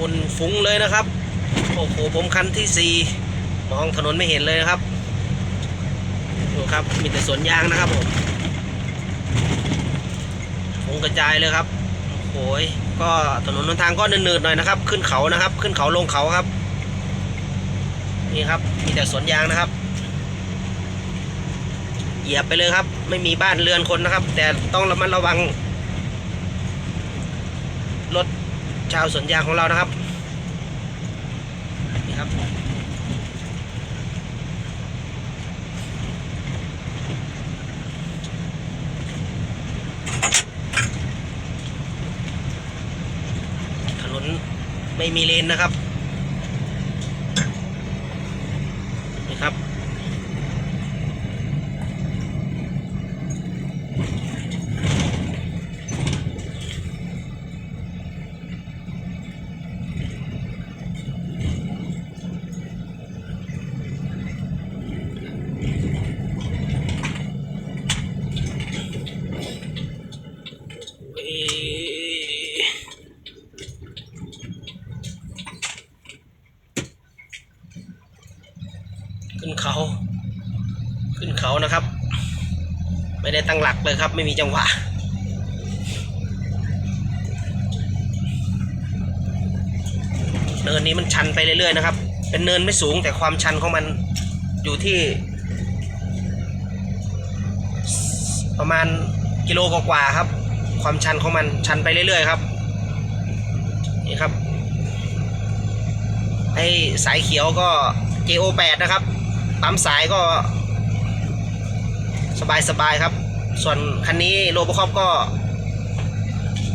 ฝุ่นฟุ้งเลยนะครับ โอ้โหผมคันที่สี่มองถนนไม่เห็นเลยนะครับดูครับมีแต่สวนยางนะครับผมฟุ้งกระจายเลยครับโอ้ยก็ถนนหนทางก็เนินๆหน่อยนะครับ ขึ้นเขานะครับ ขึ้นเขาลงเขาครับ นี่ครับมีแต่สวนยางนะครับ เหยียบไปเลยครับ ไม่มีบ้านเรือนคนนะครับ แต่ต้องระมัดระวังรถ ชาวสวนยางของเรานะครับนี่ครับ ถนนไม่มีเลนนะครับนี่ครับ เอ่อขึ้นเขา ขึ้นเขานะครับ ได้ตั้งหลักเลยครับ ไม่มีจังหวะเนินนี้มันชันไปเรื่อยๆนะครับ เป็นเนินไม่สูงแต่ความชันของมันอยู่ที่ ประมาณกิโลกว่าๆครับ ความชันของมันชันไปเรื่อยๆครับนี่ครับไอ้สายเขียวก็ JO8 นะครับปั๊มสายก็สบายๆครับ ส่วนคันนี้โรบคอปก็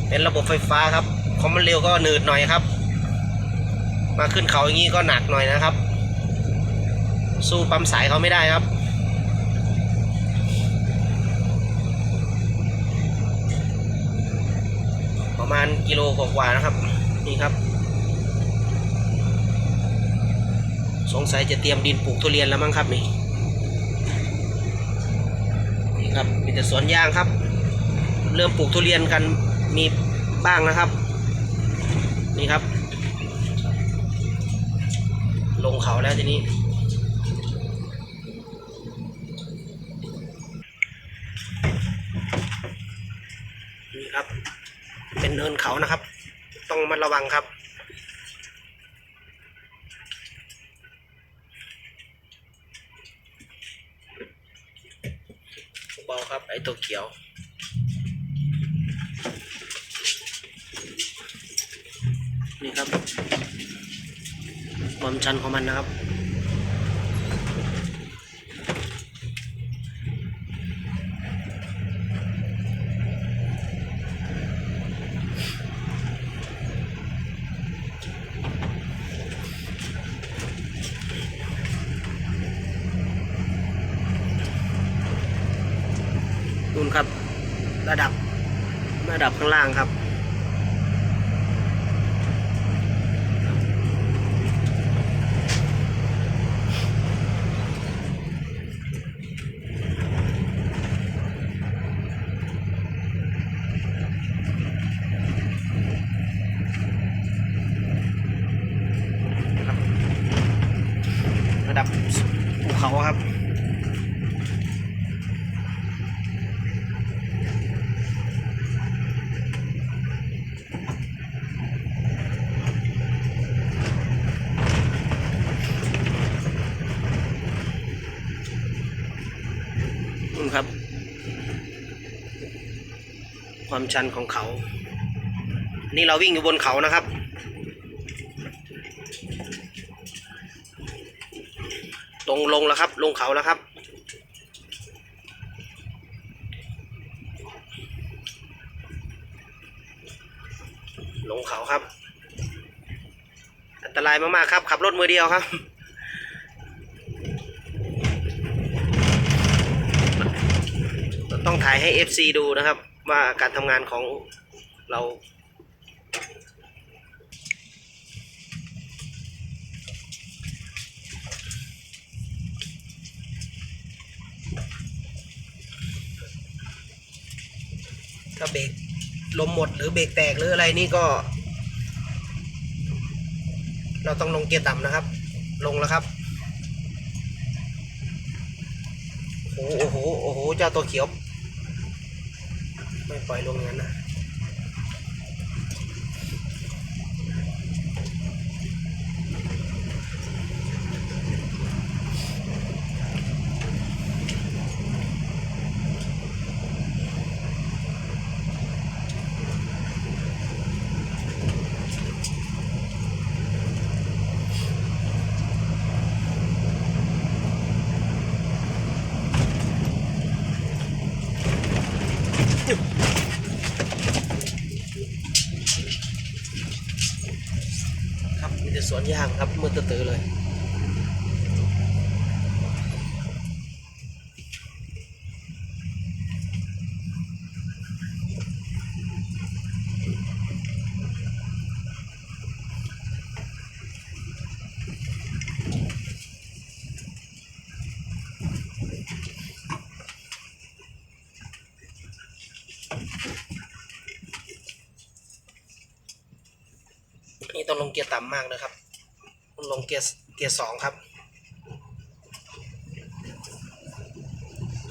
เป็นระบบไฟฟ้าครับความันเร็วก็หนืดหน่อยครับ มาขึ้นเขาอย่างนี้ก็หนักหน่อยนะครับ สู้ปั๊มสายเขาไม่ได้ครับประมาณกิโลกว่าๆนะครับ นี่ครับ สงสัยจะเตรียมดินปลูกทุเรียนแล้วมั้งครับนี่นี่ ครับมีแต่สวนยางครับ เริ่มปลูกทุเรียนกันมีบ้างนะครับ นี่ครับ ลงเขาแล้วทีนี้ นี่ครับ เป็นเนินเขานะครับ ต้องระมัดระวังครับ เบา ครับ ไอ้ตัวเขียว นี่ครับ ความชันของมันนะครับ ดับข้างล่างครับ ระดับภูเขาครับ นู่นครับ ความชันของเขา นี่เราวิ่งอยู่บนเขานะครับ ตรงลงแล้วครับ ลงเขาแล้วครับ ลงเขาครับ อันตรายมากๆครับ ขับรถมือเดียวครับต้องถ่ายให้ FC ดูนะครับ ว่าการทำงานของเราถ้าเบรกลมหมดหรือเบรกแตกหรืออะไรนี่ก็ เราต้องลงเกียร์ต่ำนะครับ ลงแล้วครับโอ้โหโอ้โหโอ้โหเจ้าตัวเขียว ไม่ปล่อยลงงั้นนะ ยางครับมืดตื้อเลย นี่ต้องลงเกียร์ต่ำมากนะครับ ลงเกียร์เกียร์สองครับ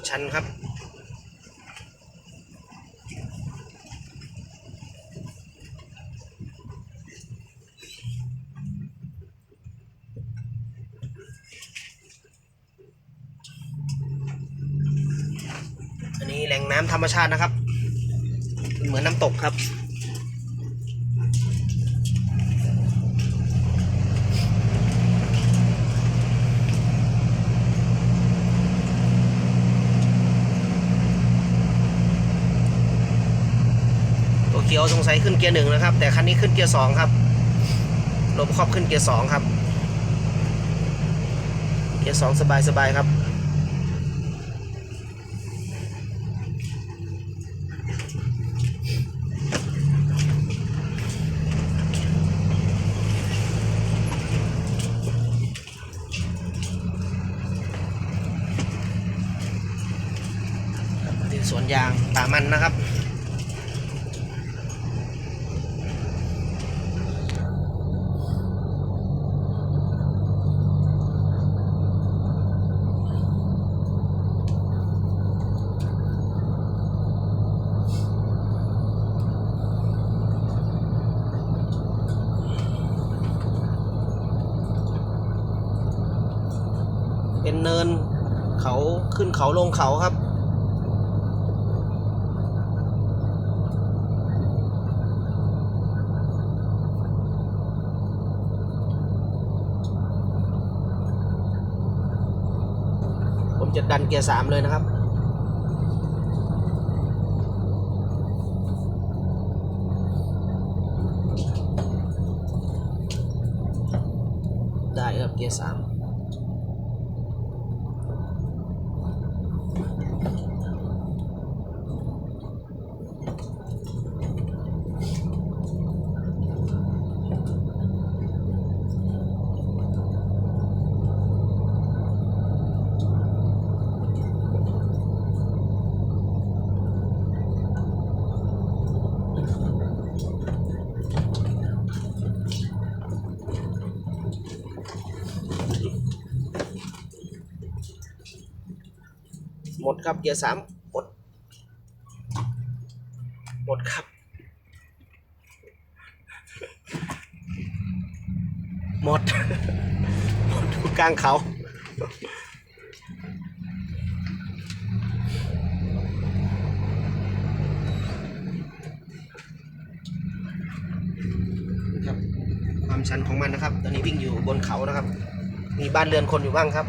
ชันครับ อันนี้แหล่งน้ำธรรมชาตินะครับ เหมือนน้ำตกครับ ขียวสงสัยขึ้นเกียร์หนึ่งนะครับ แต่คันนี้ขึ้นเกียร์สองครับโรบคอบขึ้นเกียร์สองครับ เกียร์สองสบายสบายครับสวนยางป่ามันนะครับ เป็นเนินเขาขึ้น เขาลงเขาครับ ผมจะดันเกียร์สามเลยนะครับได้ครับเกียร์สาม หมดครับเกียร์สามหมด หมดครับ หมดหมดดูกลางเขาครับความชันของมันนะครับ ตอนนี้วิ่งอยู่บนเขานะครับ มีบ้านเรือนคนอยู่บ้างครับ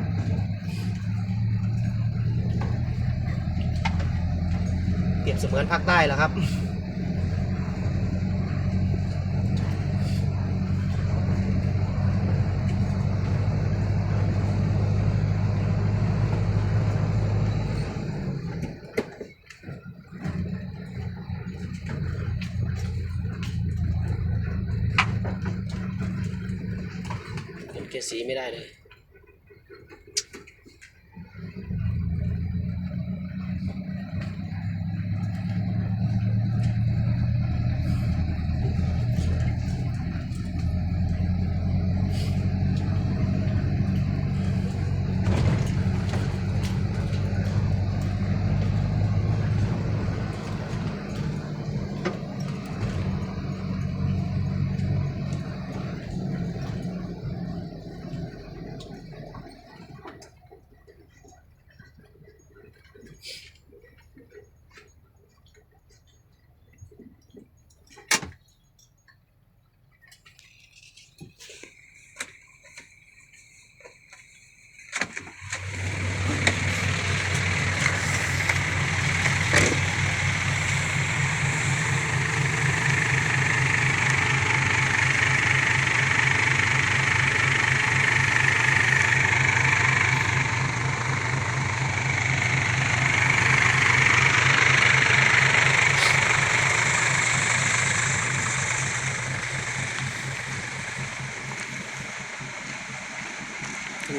เปรีย บเสมือนภาคใต้แล้วครับเป็นเกียร์สีไม่ได้เลย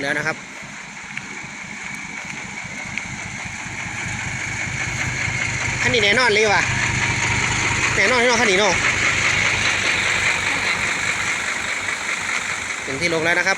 แล้วนะครับ คันนี้แน่นอนเลยว่ะแน่นอนแน่นอนคันนี้เนาะถึงที่ลงแล้วนะครับ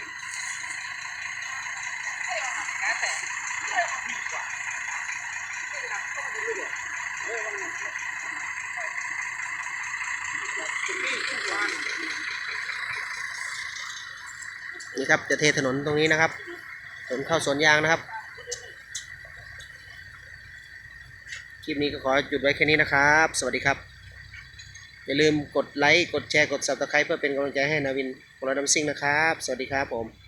นี่ครับจะเทถนนตรงนี้นะครับถนนเข้าสวนยางนะครับ คลิปนี้ก็ขอหยุดไว้แค่นี้นะครับ สวัสดีครับ อย่าลืมกดไลค์ กดแชร์ กด subscribe เพื่อเป็นกำลังใจให้นาวินพลดำซิ่งนะครับ สวัสดีครับผม